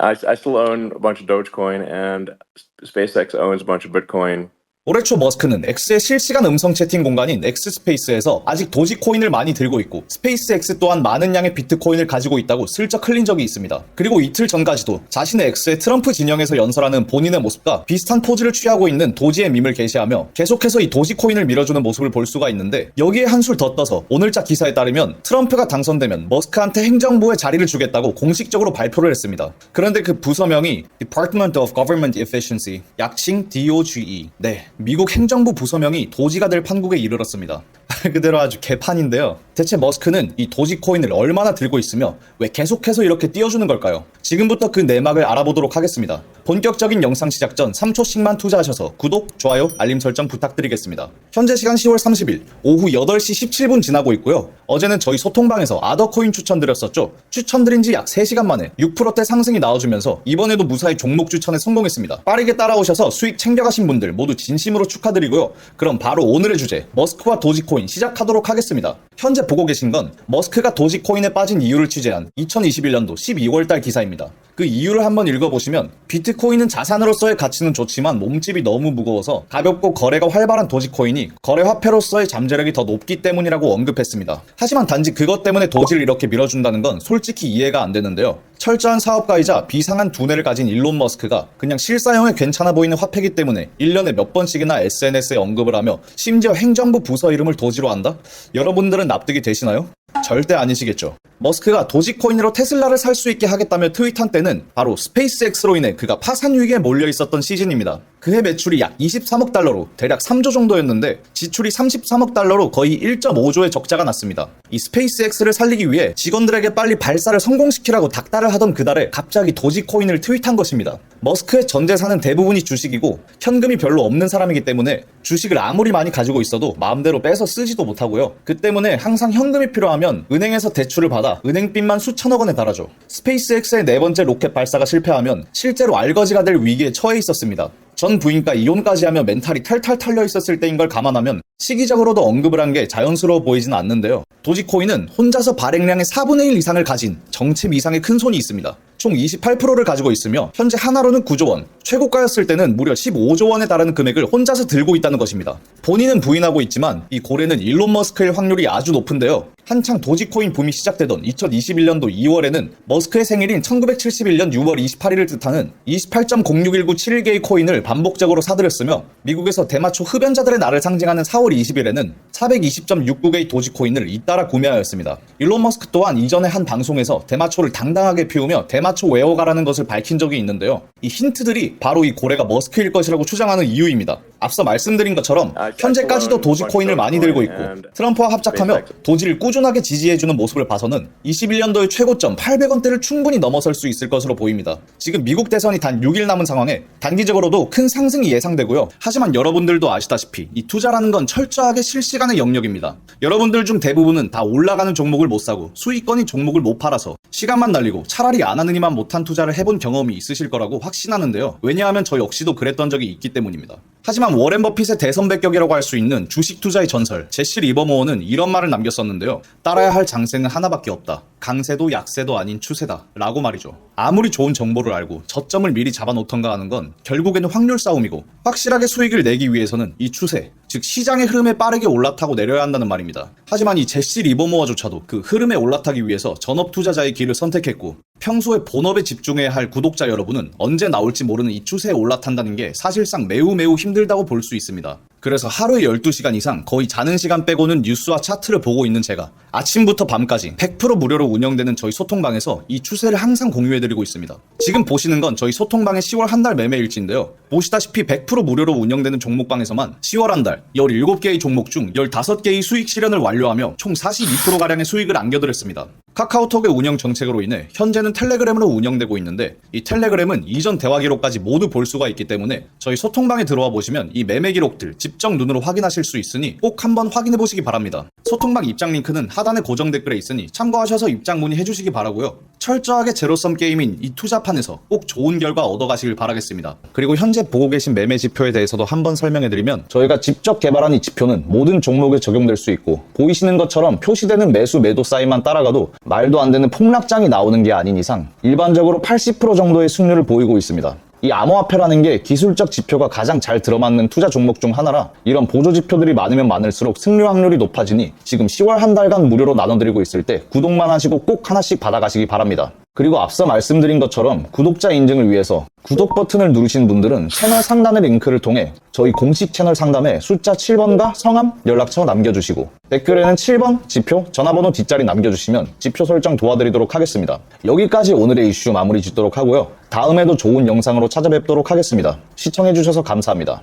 I, I still own a bunch of Dogecoin, and SpaceX owns a bunch of Bitcoin. 올해 초 머스크는 X의 실시간 음성 채팅 공간인 X스페이스에서 아직 도지코인을 많이 들고 있고 스페이스X 또한 많은 양의 비트코인을 가지고 있다고 슬쩍 흘린 적이 있습니다. 그리고 이틀 전까지도 자신의 X의 트럼프 진영에서 연설하는 본인의 모습과 비슷한 포즈를 취하고 있는 도지의 밈을 게시하며 계속해서 이 도지코인을 밀어주는 모습을 볼 수가 있는데 여기에 한술 더 떠서 오늘자 기사에 따르면 트럼프가 당선되면 머스크한테 행정부의 자리를 주겠다고 공식적으로 발표를 했습니다. 그런데 그 부서명이 Department of Government Efficiency, 약칭 DOGE. 네, 미국 행정부 부서명이 도지가 될 판국에 이르렀습니다. 말 그대로 아주 개판인데요. 대체 머스크는 이 도지 코인을 얼마나 들고 있으며 왜 계속해서 이렇게 띄워주는 걸까요? 지금부터 그 내막을 알아보도록 하겠습니다. 본격적인 영상 시작 전 3초씩만 투자하셔서 구독, 좋아요, 알림 설정 부탁드리겠습니다. 현재 시간 10월 30일 오후 8시 17분 지나고 있고요. 어제는 저희 소통방에서 아더코인 추천드렸었죠. 추천드린 지 약 3시간 만에 6%대 상승이 나와주면서 이번에도 무사히 종목 추천에 성공했습니다. 빠르게 따라오셔서 수익 챙겨가신 분들 모두 진심으로 축하드리고요. 그럼 바로 오늘의 주제 머스크와 도지코인 시작하도록 하겠습니다. 현재 보고 계신 건 머스크가 도지코인에 빠진 이유를 취재한 2021년도 12월달 기사입니다. 그 이유를 한번 읽어보시면 비트코인은 자산으로서의 가치는 좋지만 몸집이 너무 무거워서 가볍고 거래가 활발한 도지코인이 거래 화폐로서의 잠재력이 더 높기 때문이라고 언급했습니다. 하지만 단지 그것 때문에 도지를 이렇게 밀어준다는 건 솔직히 이해가 안 되는데요. 철저한 사업가이자 비상한 두뇌를 가진 일론 머스크가 그냥 실사형에 괜찮아 보이는 화폐기 때문에 1년에 몇 번씩이나 SNS에 언급을 하며 심지어 행정부 부서 이름을 도지로 한다? 여러분들은 납득이 되시나요? 절대 아니시겠죠. 머스크가 도지코인으로 테슬라를 살 수 있게 하겠다며 트윗한 때는 바로 스페이스X로 인해 그가 파산 위기에 몰려 있었던 시즌입니다. 그해 매출이 약 23억 달러로 대략 3조 정도였는데 지출이 33억 달러로 거의 1.5조의 적자가 났습니다. 이 스페이스X를 살리기 위해 직원들에게 빨리 발사를 성공시키라고 닥달을 하던 그달에 갑자기 도지코인을 트윗한 것입니다. 머스크의 전 재산은 대부분이 주식이고 현금이 별로 없는 사람이기 때문에 주식을 아무리 많이 가지고 있어도 마음대로 빼서 쓰지도 못하고요. 그 때문에 항상 현금이 필요하면 은행에서 대출을 받아 은행빚만 수천억 원에 달아줘. 스페이스X의 네 번째 로켓 발사가 실패하면 실제로 알거지가 될 위기에 처해 있었습니다. 전 부인과 이혼까지 하며 멘탈이 탈탈 털려 있었을 때인 걸 감안하면 시기적으로도 언급을 한 게 자연스러워 보이진 않는데요. 도지코인은 혼자서 발행량의 4분의 1 이상을 가진 정체 이상의 큰 손이 있습니다. 총 28%를 가지고 있으며 현재 하나로는 9조 원, 최고가였을 때는 무려 15조 원에 달하는 금액을 혼자서 들고 있다는 것입니다. 본인은 부인하고 있지만 이 고래는 일론 머스크일 확률이 아주 높은데요. 한창 도지코인 붐이 시작되던 2021년도 2월에는 머스크의 생일인 1971년 6월 28일을 뜻하는 28.061971개의 코인을 반복적으로 사들였으며 미국에서 대마초 흡연자들의 날을 상징하는 4월 20일에는 420.69개의 도지코인을 잇따라 구매하였습니다. 일론 머스크 또한 이전에 한 방송에서 대마초를 당당하게 피우며 대마초 외워가라는 것을 밝힌 적이 있는데요. 이 힌트들이 바로 이 고래가 머스크일 것이라고 추정하는 이유입니다. 앞서 말씀드린 것처럼 현재까지도 도지 코인을 많이 들고 있고 트럼프와 합작하며 도지를 꾸준하게 지지해주는 모습을 봐서는 21년도의 최고점 800원대를 충분히 넘어설 수 있을 것으로 보입니다. 지금 미국 대선이 단 6일 남은 상황에 단기적으로도 큰 상승이 예상되고요. 하지만 여러분들도 아시다시피 이 투자라는 건 철저하게 실시간의 영역입니다. 여러분들 중 대부분은 다 올라가는 종목을 못 사고 수익권인 종목을 못 팔아서 시간만 날리고 차라리 안 하느니만 못한 투자를 해본 경험이 있으실 거라고 확신하는데요. 왜냐하면 저 역시도 그랬던 적이 있기 때문입니다. 하지만 워렌 버핏의 대선 배 격이라고 할 수 있는 주식 투자의 전설 제시 리버모어는 이런 말을 남겼었는데요. 따라야 할 장세는 하나밖에 없다. 강세도 약세도 아닌 추세다. 라고 말이죠. 아무리 좋은 정보를 알고 저점을 미리 잡아놓던가 하는 건 결국에는 확률 싸움이고 확실하게 수익을 내기 위해서는 이 추세, 즉 시장의 흐름에 빠르게 올라타고 내려야 한다는 말입니다. 하지만 이 제시 리버모어조차도 그 흐름에 올라타기 위해서 전업 투자자의 길을 선택했고 평소에 본업에 집중해야 할 구독자 여러분은 언제 나올지 모르는 이 추세에 올라탄다는 게 사실상 매우 매우 힘들다고 볼 수 있습니다. 그래서 하루에 12시간 이상 거의 자는 시간 빼고는 뉴스와 차트를 보고 있는 제가 아침부터 밤까지 100% 무료로 운영되는 저희 소통방에서 이 추세를 항상 공유해드리고 있습니다. 지금 보시는 건 저희 소통방의 10월 한 달 매매 일지인데요. 보시다시피 100% 무료로 운영되는 종목방에서만 10월 한 달 17개의 종목 중 15개의 수익 실현을 완료하며 총 42%가량의 수익을 안겨드렸습니다. 카카오톡의 운영 정책으로 인해 현재는 텔레그램으로 운영되고 있는데 이 텔레그램은 이전 대화 기록까지 모두 볼 수가 있기 때문에 저희 소통방에 들어와 보시면 이 매매 기록들 직접 눈으로 확인하실 수 있으니 꼭 한번 확인해 보시기 바랍니다. 소통방 입장 링크는 하단의 고정 댓글에 있으니 참고하셔서 입장 문의해 주시기 바라고요. 철저하게 제로섬 게임인 이 투자판에서 꼭 좋은 결과 얻어가시길 바라겠습니다. 그리고 현재 보고 계신 매매 지표에 대해서도 한번 설명해 드리면 저희가 직접 개발한 이 지표는 모든 종목에 적용될 수 있고 보이시는 것처럼 표시되는 매수 매도 사인만 따라가도 말도 안 되는 폭락장이 나오는 게 아닌 이상 일반적으로 80% 정도의 승률을 보이고 있습니다. 이 암호화폐라는 게 기술적 지표가 가장 잘 들어맞는 투자 종목 중 하나라 이런 보조 지표들이 많으면 많을수록 승률 확률이 높아지니 지금 10월 한 달간 무료로 나눠드리고 있을 때 구독만 하시고 꼭 하나씩 받아가시기 바랍니다. 그리고 앞서 말씀드린 것처럼 구독자 인증을 위해서 구독 버튼을 누르신 분들은 채널 상단의 링크를 통해 저희 공식 채널 상담에 숫자 7번과 성함, 연락처 남겨주시고 댓글에는 7번, 지표, 전화번호 뒷자리 남겨주시면 지표 설정 도와드리도록 하겠습니다. 여기까지 오늘의 이슈 마무리 짓도록 하고요. 다음에도 좋은 영상으로 찾아뵙도록 하겠습니다. 시청해주셔서 감사합니다.